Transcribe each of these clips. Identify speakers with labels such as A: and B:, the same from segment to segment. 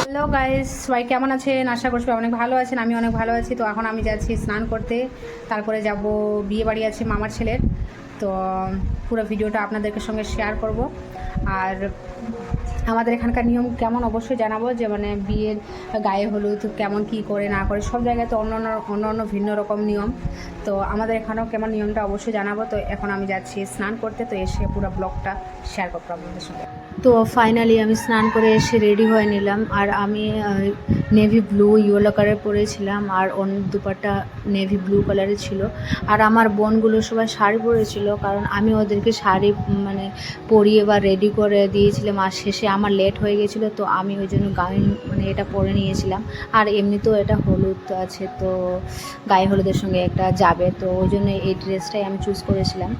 A: Hello guys সবাই কেমন আছেন? আশা করছি অনেক ভালো আছেন আমি অনেক ভালো আছি। তো এখন আমি যাচ্ছি স্নান করতে। তারপরে যাব, বিয়ে বাড়ি আছে মামার ছেলের। তো পুরো ভিডিওটা আপনাদেরকে সঙ্গে শেয়ার করব। আর আমাদের এখানকার নিয়ম কেমন অবশ্যই জানাব যে মানে বিয়ের গায়ে হলুদ, কেমন কি করে না করে, সব জায়গায় তো অন্য অন্য অন্য ভিন্ন রকম নিয়ম। তো আমাদের এখানেও কেমন নিয়মটা অবশ্যই জানাব। তো এখন আমি যাচ্ছি স্নান করতে। তো এসে পুরো ব্লগটা শেয়ার করব আপনাদের সঙ্গে। তো ফাইনালি আমি স্নান করে এসে রেডি হয়ে নিলাম। আর আমি নেভি ব্লু ইয়েলো কালার পরেছিলাম, আর অন্য দুপাটা নেভি ব্লু কালারের ছিল। আর আমার বোনগুলো সবাই শাড়ি পরেছিল, কারণ আমি ওদেরকে শাড়ি মানে পরিয়ে বা রেডি করে দিয়েছিলাম। আর শেষে আমার লেট হয়ে গেছিল, তো আমি ওই জন্য গায়ে মানে এটা পরে নিয়েছিলাম। আর এমনিতেও এটা হলুদ আছে, তো গায়ে হলুদের সঙ্গে একটা যাবে, তো ওই জন্য এই ড্রেসটাই আমি চুজ করেছিলাম।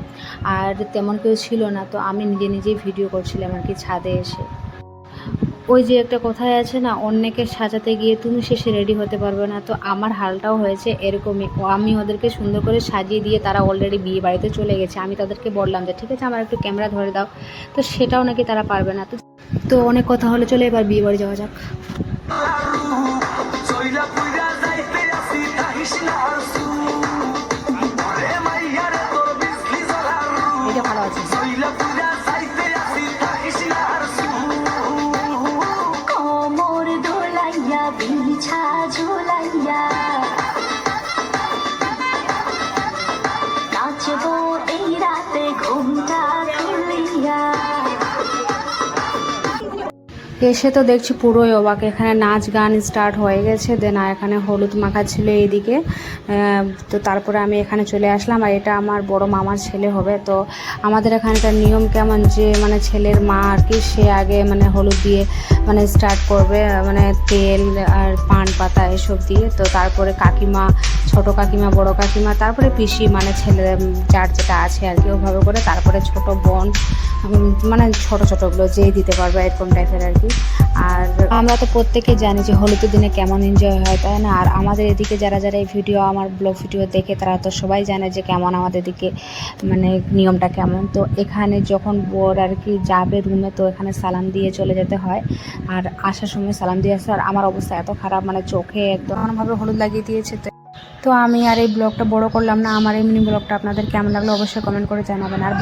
A: আর তেমন কেউ ছিল না, তো আমি নিজে নিজেই ভিডিও করছিলাম আর কি ছাদে এসে। ওই যে একটা কথায় আছে না, অন্যকে সাজাতে গিয়ে তুমি শেষে রেডি হতে পারবে না। তো আমার হালটাও হয়েছে এরকমই। আমি ওদেরকে সুন্দর করে সাজিয়ে দিয়ে তারা অলরেডি বিয়ে বাড়িতে চলে গেছে। আমি তাদেরকে বললাম যে, ঠিক আছে, আমার একটু ক্যামেরা ধরে দাও। তো সেটাও নাকি তারা পারবে না। তো তো অনেক কথা হলে, চলে এবার বিয়ে বাড়ি যাওয়া যাক। ভালো
B: পুইরা
A: এসে তো দেখছি পুরোই অবাক। এখানে নাচ গান স্টার্ট হয়ে গেছে দেন এখানে হলুদ মাখা ছিল এইদিকে। তো তারপরে আমি এখানে চলে আসলাম আর এটা আমার বড় মামার ছেলে হবে। তো আমাদের এখানকার নিয়ম কেমন যে মানে ছেলের মা আর কি, সে আগে মানে হলুদ দিয়ে মানে স্টার্ট করবে মানে তেল আর পান পাতা এসব দিয়ে। তো তারপরে কাকিমা, ছোট কাকিমা, বড় কাকিমা, তারপরে পিসি মানে ছেলে যার যেটা আছে আর কি ওভাবে করে। তারপরে ছোট বোন মানে ছোট ছোটগুলো যেই দিতে পারবে এরকম টাইপের আর কি। আর আমরা তো প্রত্যেকেই জানি যে হলুদের দিনে কেমন এনজয় হয়, তাই না? আর আমাদের এদিকে যারা যারা এই ভিডিও আমার ব্লগ ভিডিও দেখে, তারা তো সবাই জানে যে কেমন আমাদের দিকে মানে নিয়মটা কেমন। তো এখানে যখন বর আর কি যাবে রুমে তো এখানে সালাম দিয়ে চলে যেতে হয়। আর আসার সময় সালাম দিয়ে আসে। আর আমার অবস্থা এত খারাপ মানে চোখে একদম হলুদ লাগিয়ে দিয়েছে। তো তো আমি আর এই ব্লগটা বড় করলাম না। আমার এমনি ব্লগটা আপনাদের কেমন লাগল অবশ্যই কমেন্ট করে জানাবেন। আর